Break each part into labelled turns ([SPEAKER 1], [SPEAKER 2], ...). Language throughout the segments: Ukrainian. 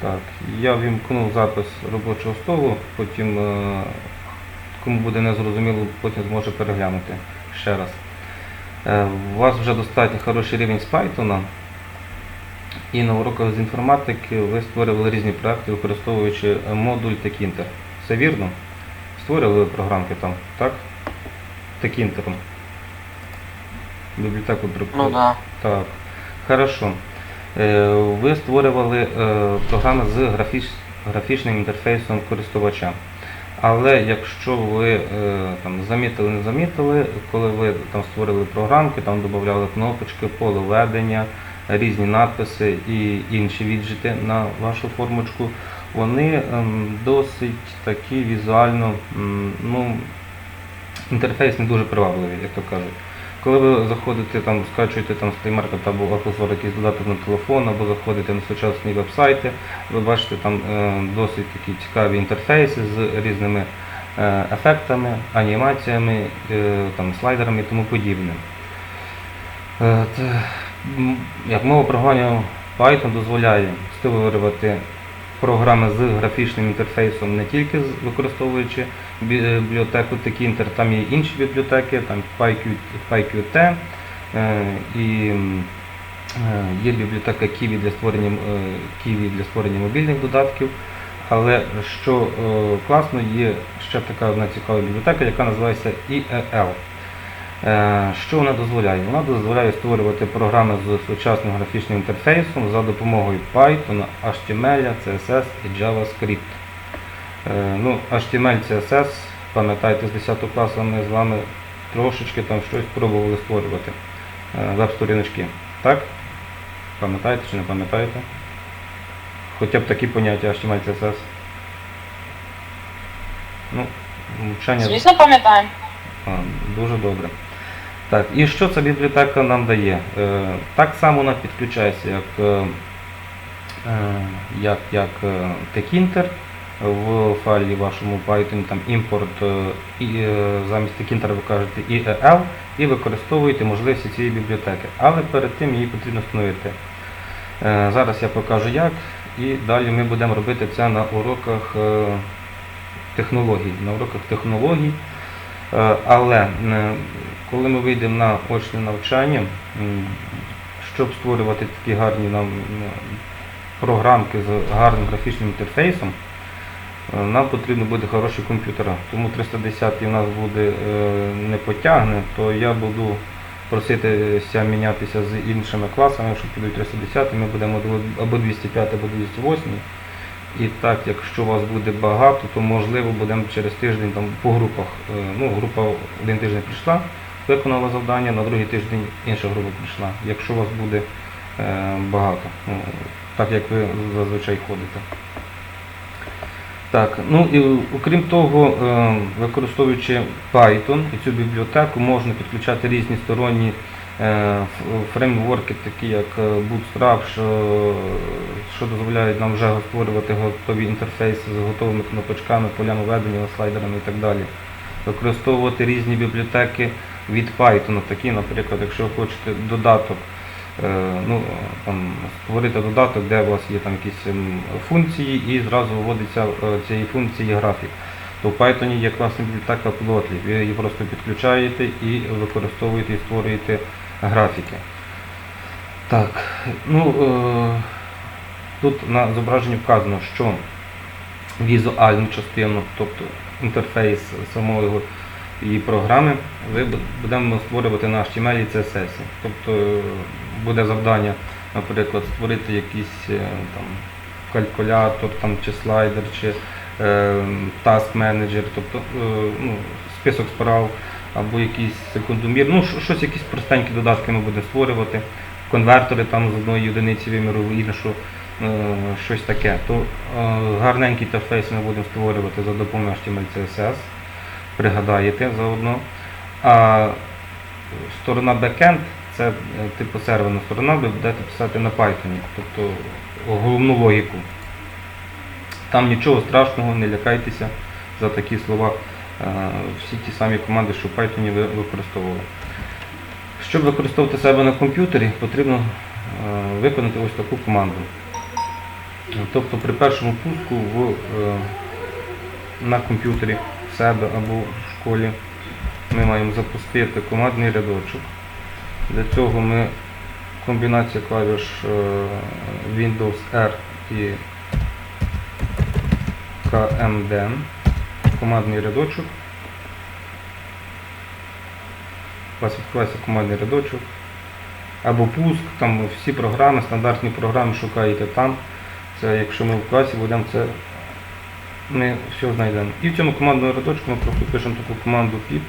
[SPEAKER 1] Так, я вімкнув запис робочого столу, потім е, кому буде незрозуміло, потім зможе переглянути ще раз. Е, У вас вже достатньо хороший рівень з Python. І на уроках з інформатики ви створювали різні проекти, використовуючи модуль Tekinter. Все вірно? Створювали ви програмки там, так? Tekinter. Бібліотеку друк-
[SPEAKER 2] Ну да.
[SPEAKER 1] так, хорошо. Е, Ви створювали е, програми з графіч, графічним інтерфейсом користувача. Але якщо ви е, там, замітили, не замітили, коли ви там створили програмки, там додавали кнопочки, поле ведення, різні надписи і інші віджити на вашу формочку, вони ем, досить такі візуально, ну, інтерфейс не дуже привабливий, як то кажуть. Коли ви заходите, там, скачуєте там Market або Apple якийсь додаток на телефон, або заходите на сучасні веб-сайти, ви бачите там е, досить такі цікаві інтерфейси з різними е, ефектами, анімаціями, е, там, слайдерами і тому подібне. Як мова програмування Python дозволяє створювати програми з графічним інтерфейсом не тільки використовуючи бібліотеку Tkinter, там є інші бібліотеки, там PyQ, PyQt, е, і е, є бібліотека Kiwi для створення, е, Kiwi для створення мобільних додатків. Але що е, класно, є ще така одна цікава бібліотека, яка називається EEL. Е, Що вона дозволяє? Вона дозволяє створювати програми з сучасним графічним інтерфейсом за допомогою Python, HTML, CSS і JavaScript. Е, Ну, HTML, CSS, пам'ятаєте, з 10 класу ми з вами трошечки там щось пробували створювати. Е, Веб-сторіночки. Так? Пам'ятаєте чи не пам'ятаєте? Хоча б такі поняття HTML, CSS. Ну, вчення.
[SPEAKER 3] Звісно, пам'ятаємо.
[SPEAKER 1] Дуже добре. Так, і що ця бібліотека нам дає? Е, так само вона підключається, як, як, як Tkinter в файлі вашому Python, там імпорт е, і, е, замість Tkinter ви кажете IEL і використовуєте можливості цієї бібліотеки. Але перед тим її потрібно встановити. Е, зараз я покажу як, і далі ми будемо робити це на уроках е, технологій. На уроках технологій. Е, Але е, коли ми вийдемо на очне навчання, щоб створювати такі гарні нам програмки з гарним графічним інтерфейсом, е, нам потрібно буде хороші комп'ютера. Тому 310 у нас буде е, не потягне, то я буду проситися мінятися з іншими класами, якщо підуть 310, ми будемо або 205, або 208. І так, якщо вас буде багато, то можливо будемо через тиждень там по групах. Е, Ну, група один тиждень прийшла, виконала завдання, на другий тиждень інша група прийшла. Якщо вас буде е, багато, ну, так як ви зазвичай ходите. Так, ну і окрім того, е, використовуючи Python і цю бібліотеку, можна підключати різні сторонні е, фреймворки, такі як е, Bootstrap, що, що дозволяють нам вже створювати готові інтерфейси з готовими кнопочками, полями ведення, слайдерами і так далі. Використовувати різні бібліотеки від Python, такі, наприклад, якщо ви хочете додаток, ну, там, створити додаток, де у вас є там якісь ем, функції і зразу вводиться е, цієї функції графік. То в Python є класна бібліотека Plotly. Ви її просто підключаєте і використовуєте і створюєте графіки. Так, ну, е, тут на зображенні вказано, що візуальну частину, тобто інтерфейс самої її програми, ви будемо створювати на HTML і CSS. Тобто е, буде завдання, наприклад, створити якийсь е, там, калькулятор там, чи слайдер, чи manager, тобто е, ну, список справ або якийсь секундомір. Ну, щось, якісь простенькі додатки ми будемо створювати, конвертори там з одної одиниці виміру іншу, е, щось таке. То гарненький інтерфейс ми будемо створювати за допомогою HTML CSS, пригадаєте заодно. А сторона backend це е, типу серверна сторона, ви будете писати на Python, тобто головну логіку. Там нічого страшного, не лякайтеся за такі слова. Е, Всі ті самі команди, що в Python ви використовували. Щоб використовувати себе на комп'ютері, потрібно е, виконати ось таку команду. Тобто при першому пуску в, на комп'ютері в себе або в школі ми маємо запустити командний рядочок. Для цього ми комбінація клавіш е, Windows R і KMD, командний рядочок. У вас відкривається командний рядочок. Або пуск, там всі програми, стандартні програми шукаєте там. Це якщо ми в класі будемо, це ми все знайдемо. І в цьому командному рядочку ми просто пишемо таку команду pip,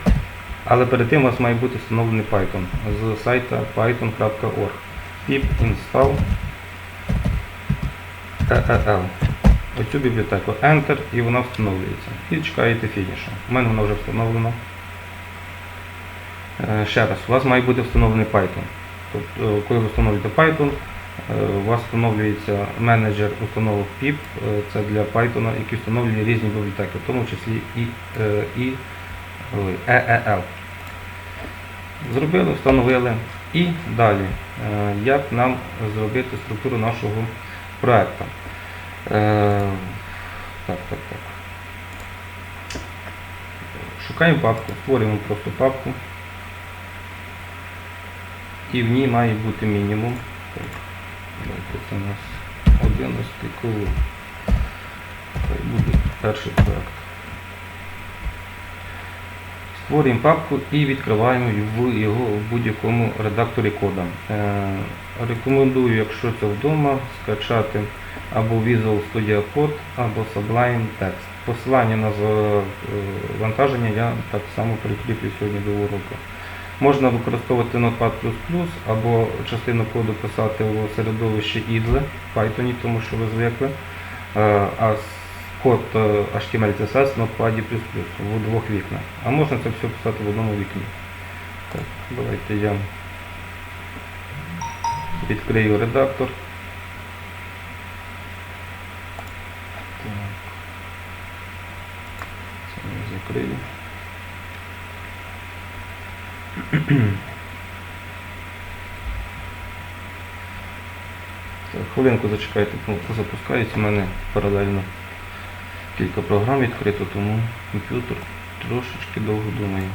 [SPEAKER 1] але перед тим у вас має бути встановлений Python з сайта python.org. pip install EEL. Оцю бібліотеку Enter і вона встановлюється. І чекаєте фінішу. У мене вона вже встановлена. Е, Ще раз, у вас має бути встановлений Python. Тобто, е, коли ви встановлюєте Python, е, у вас встановлюється менеджер установок PIP, це для Python, які встановлює різні бібліотеки, в тому числі і, і EEL. Зробили, встановили. І далі, е, як нам зробити структуру нашого проекту. Е, Так, так, так. Шукаємо папку, створюємо просто папку. І в ній має бути мінімум. Так, це у нас 11 коло. Буде перший проект. Створюємо папку і відкриваємо його в будь-якому редакторі кода. Е, рекомендую, якщо це вдома, скачати або Visual Studio Code, або Sublime Text. Посилання на завантаження я так само прикріплю сьогодні до уроку. Можна використовувати Notepad++ або частину коду писати у середовищі IDLE в Python, тому що ви звикли. Е, код е, HTML CSS в Notepad++ в двох вікнах. А можна це все писати в одному вікні. Так, давайте я відкрию редактор. Так. Це закрию. Хвилинку зачекайте, поки запускається. У мене паралельно кілька програм відкрито, тому комп'ютер трошечки довго думає.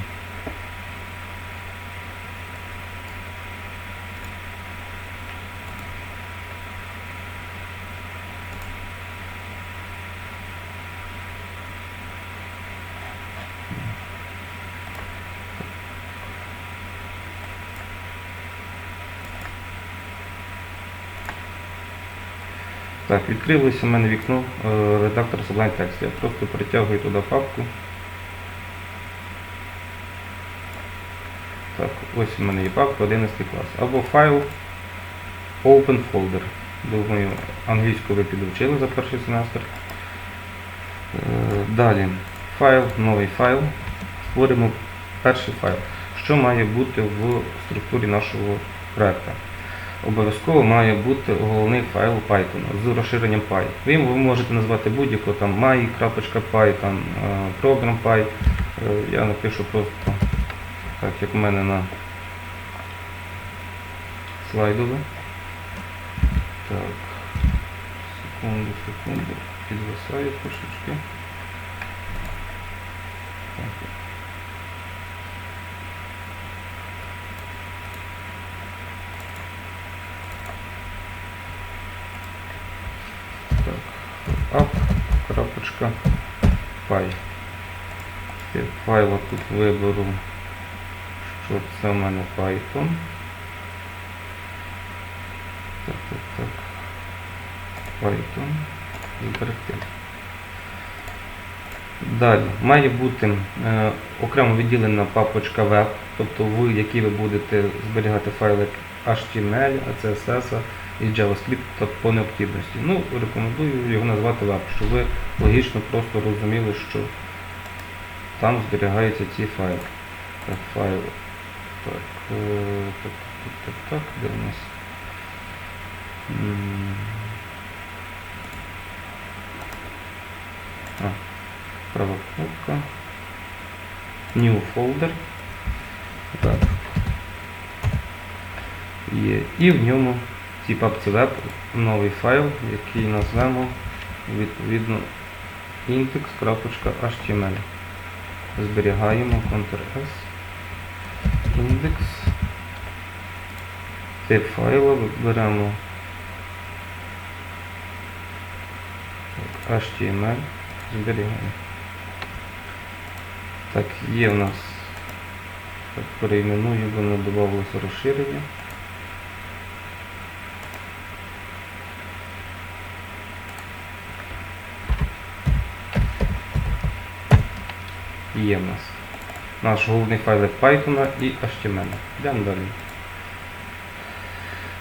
[SPEAKER 1] Так, відкрилося в мене вікно е, редактор Sublime Text. Я просто притягую туди папку. Так, ось у мене є папка 11 клас. Або файл Open Folder. Думаю, англійську ви підвчили за перший семестр. Е, Далі. Файл, новий файл. Створимо перший файл. Що має бути в структурі нашого проекту? Обов'язково має бути головний файл Python з розширенням Py. Ви можете назвати будь-яко там my.py, там е, program.py. Е, Я напишу просто так, як в мене на слайдове. Так, секунду, секунду, підвисаю трошечки. Так. Так, app.py. З файла тут виберу, що це в мене Python. Так, так, так. Python. Зберегти. Далі має бути е, окремо відділена папочка web, тобто в якій ви будете зберігати файли HTML, CSS і JavaScript по необхідності. Ну, рекомендую його назвати web, щоб ви логічно просто розуміли, що там зберігаються ці файли. Файл. Так, е, так, так, так, так, де у нас? А, права кнопка. New folder. Так. Є. І в ньому цій новий файл, який назвемо відповідно index.html. Зберігаємо Ctrl-S. Index. Тип файла виберемо так, HTML. Зберігаємо. Так, є в нас. Так, перейменую, бо не додавалося розширення. Є в нас наш головний файлик Python і HTML. Йдемо далі.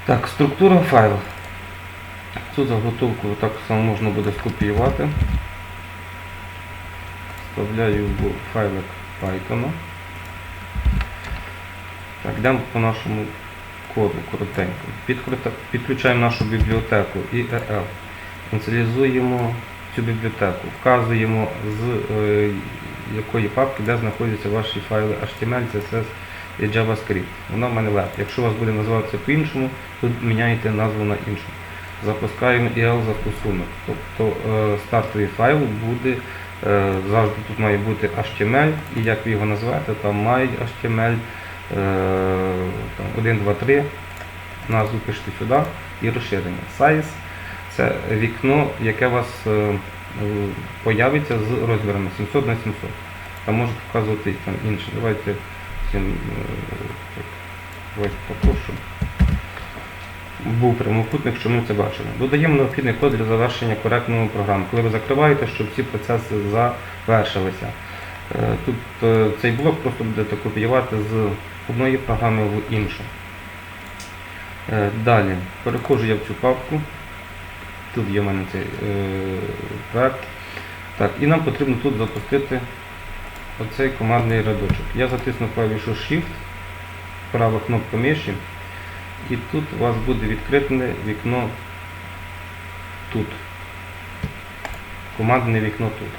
[SPEAKER 1] Так, структура файлу. Цю заготовку так само можна буде скопіювати. Вставляю в файлик Python. Так, йдемо по нашому коду коротенько. Підключаємо нашу бібліотеку IEL. Ініціалізуємо цю бібліотеку, вказуємо з е, якої папки, де знаходяться ваші файли HTML, CSS і JavaScript. Вона в мене легко. Якщо у вас буде називатися по-іншому, то міняєте назву на іншу. Запускаємо IL застосунок. Тобто е, стартовий файл буде е, завжди тут має бути HTML, і як ви його назвете, там my HTML там 1, 2, 3, назву пишете сюди і розширення. Size це вікно, яке вас е, появиться з розмірами 700 на 700. Там можете вказувати там інше. Давайте всім, е, так, давайте щоб був прямокутник, щоб ми це бачили. Додаємо необхідний код для завершення коректної програми. Коли ви закриваєте, щоб всі процеси завершилися. Е, Тут е, цей блок просто будете копіювати з одної програми в іншу. Е, Далі переходжу я в цю папку. Тут є в мене цей е, проект. Так, і нам потрібно тут запустити оцей командний рядочок. Я затисну клавішу Shift, права кнопка миші, і тут у вас буде відкрите вікно тут. Командне вікно тут.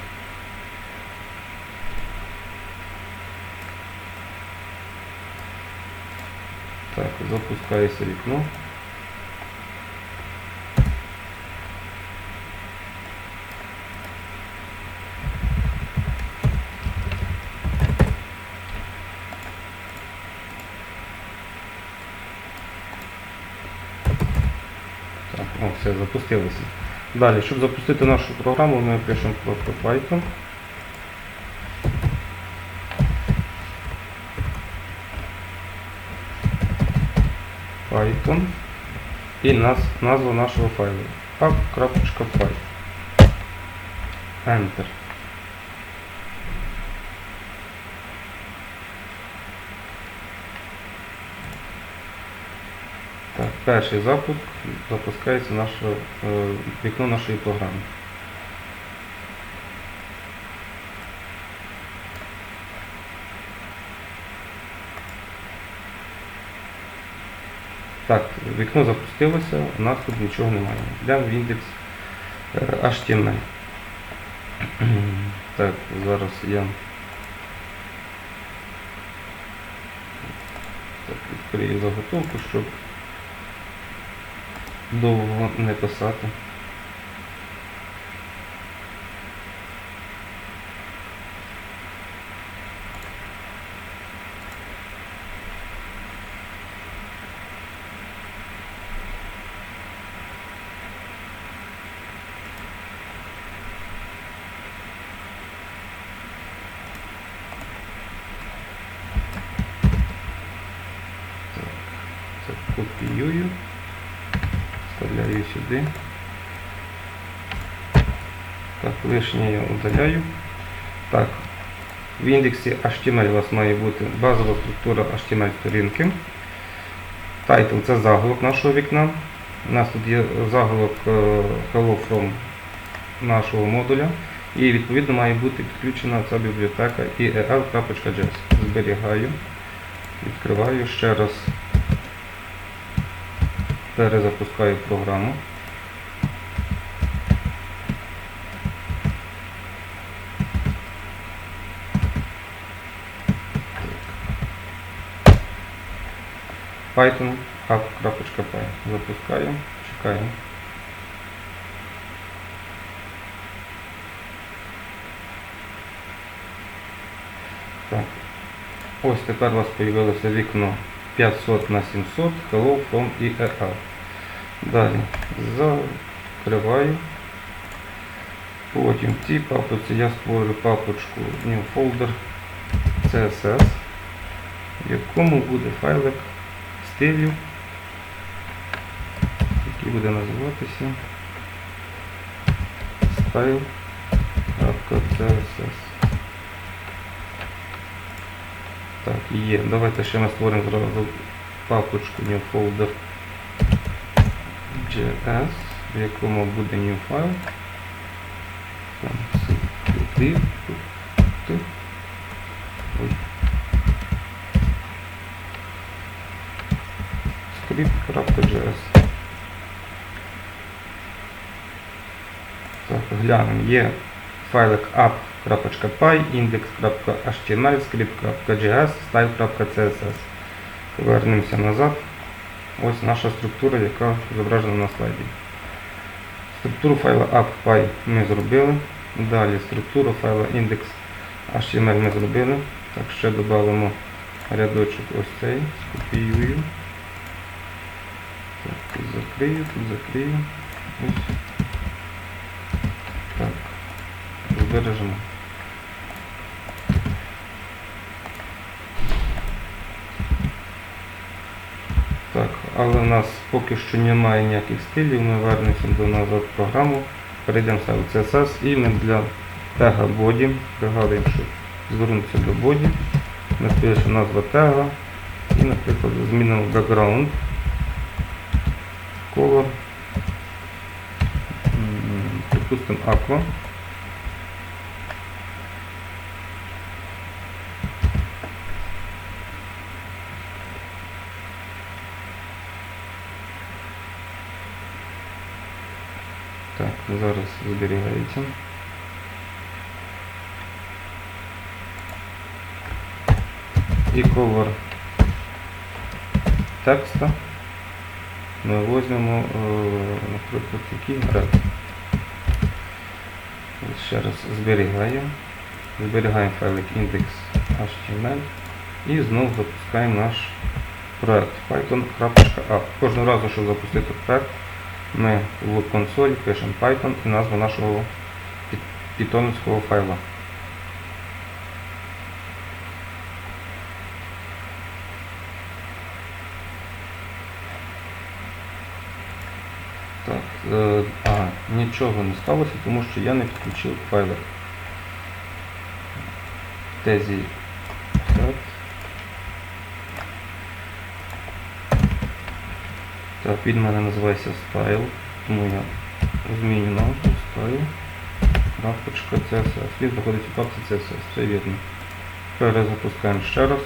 [SPEAKER 1] Так, запускається вікно. Так, запустилося. Далі, щоб запустити нашу програму, ми пишемо просто Python. Python і наз, назва нашого файлу app.py. Enter. Перший запуск запускається наше вікно нашої програми. Так, вікно запустилося, у нас тут нічого немає. Йдемо в індекс е, HTML. Так, зараз я так, відкрию заготовку, щоб довго не писати. Копіюю. Сюди. Так, лишнє я удаляю. Так, в індексі HTML у вас має бути базова структура HTML сторінки. Title це заголовок нашого вікна. У нас тут є заголовок е, Hello from нашого модуля. І відповідно має бути підключена ця бібліотека iel.js. Зберігаю, відкриваю ще раз перезапускаю програму. Python app.py. Запускаємо, чекаємо. Так. Ось тепер у вас з'явилося вікно 500 на 700 Hello from EEL. Далі закриваю. Потім в цій папці я створю папочку New Folder CSS, в якому буде файлик стилю, який буде називатися style.css. Так, є. Давайте ще ми створимо зразу папочку New Folder JS, в якому буде new файл. Там, сюди, тут. Ой. Script.js. Так, глянемо. Є файлик app.py, index.html, script.js, style.css. Повернемося назад. Ось наша структура, яка зображена на слайді. Структуру файла app.py ми зробили. Далі структуру файла index.html ми зробили. Так, ще додамо рядочок ось цей, скопіюю. Так, тут закрию, тут закрию. Ось. Так. Збережемо. Так, але в нас поки що немає ніяких стилів, ми вернемося до назад програму, перейдемо в CSS і ми для тега body, пригадуємо, що звернутися до body, напишемо назва тега і, наприклад, змінимо background, color, м, припустимо aqua. Так, зараз зберігається. І колор текста Ми возьмемо, е, наприклад, який red. Ще раз зберігаємо. Зберігаємо файлик index.html і знову запускаємо наш проект python.app. Кожного разу, щоб запустити проект, ми в консоль пишемо Python і назву нашого пі- питоновського файла. А, нічого не сталося, тому що я не підключив файлик. Тезі. Так. Так, він мене називається Style, тому я зміню назву Style. Крапочка CSS. Він знаходиться в папці CSS, все вірно. Перезапускаємо ще раз.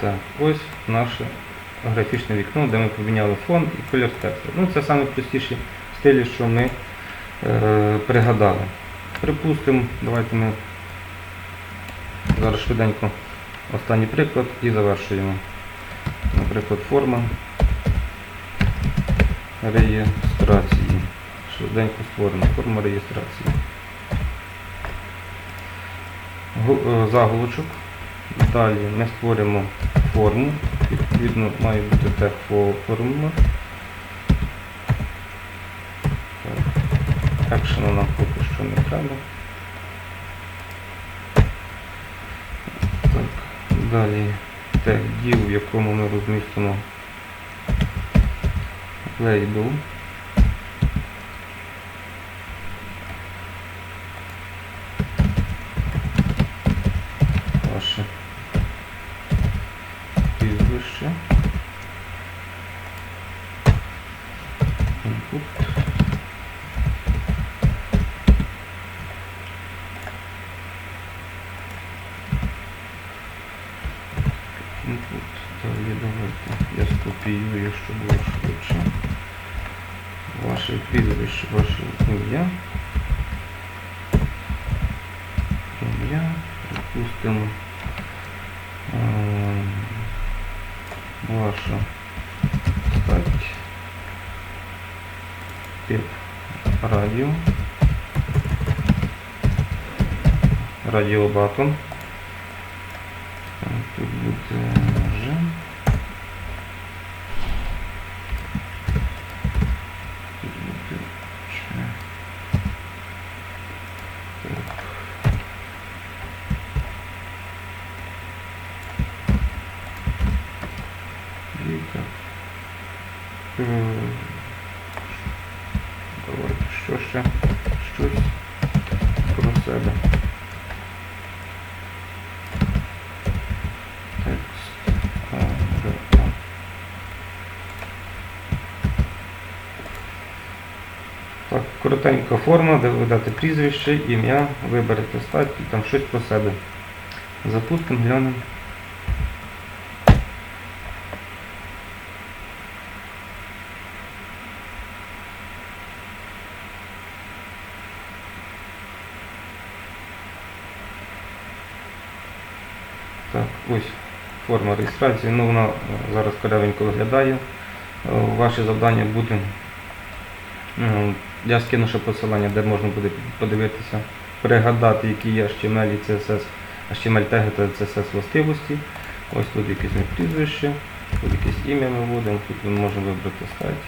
[SPEAKER 1] Так, ось наше графічне вікно, де ми поміняли фон і колір тексту. Ну, це найпростіші стилі, що ми е, пригадали. Припустимо, давайте ми зараз швиденько останній приклад і завершуємо. Наприклад, форма реєстрації. Швиденько створена форма реєстрації. Е, Заголовочок. Далі ми створимо форму. Відповідно, має бути тег форма. Так. Екшену нам поки що не треба. Так. Далі тег div, в якому ми розмістимо лейбл. Ваше скопіюю, щоб було швидше. Ваше прізвище, ваше ім'я. Ім'я. Допустимо. ем, Ваша стать. Тип радіо. Радіобатон. Так, Тут буде режим. Тут буде ще. Так. Віка. Е, Давайте, що ще? Щось про себе. Текст. А, де, а. Так, коротенька форма, де ви дати прізвище, ім'я, виберете стать і там щось про себе. Запустимо, глянемо. Так, ось форма реєстрації. Ну, вона е, зараз корявенько виглядає. Е, Ваше завдання буде. Я скину ще посилання, де можна буде подивитися, пригадати, які є HTML і CSS, HTML теги та CSS властивості. Ось тут якесь моє прізвище, тут якесь ім'я ми вводимо, тут ми можемо вибрати стать.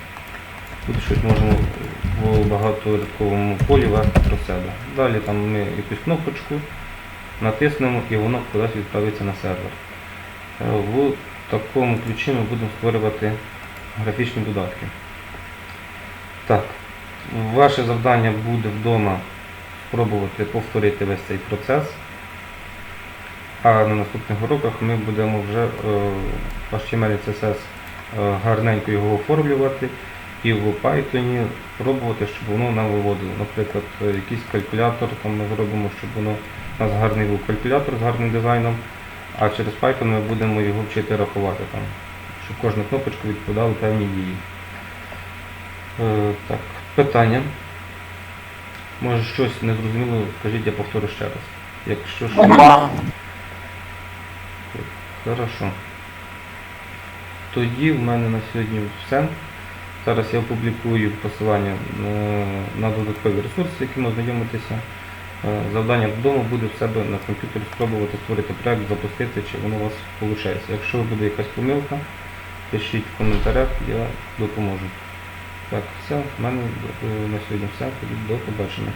[SPEAKER 1] Тут щось можемо в багаторядковому полі ввести про себе. Далі там ми якусь кнопочку натиснемо і воно кудись відправиться на сервер. Е, В такому ключі ми будемо створювати графічні додатки. Так, ваше завдання буде вдома спробувати повторити весь цей процес. А на наступних уроках ми будемо вже е, в HTML і CSS е, гарненько його оформлювати і в Python пробувати, щоб воно нам виводило. Наприклад, е, якийсь калькулятор там ми зробимо, щоб воно у нас гарний був калькулятор з гарним дизайном, а через Python ми будемо його вчити рахувати там, щоб кожна кнопочка відповідала певній дії. Е, так, питання. Може щось незрозуміло, скажіть, я повторю ще раз. Якщо що. Хорошо. Тоді в мене на сьогодні все. Зараз я опублікую посилання на, на додаткові ресурси, якими ознайомитися. Е, Завдання вдома буде в себе на комп'ютері спробувати створити проект, запустити, чи воно у вас виходить. Якщо буде якась помилка, пишіть в коментарях, я допоможу. Так, все, в мене е, на сьогодні все. До побачення.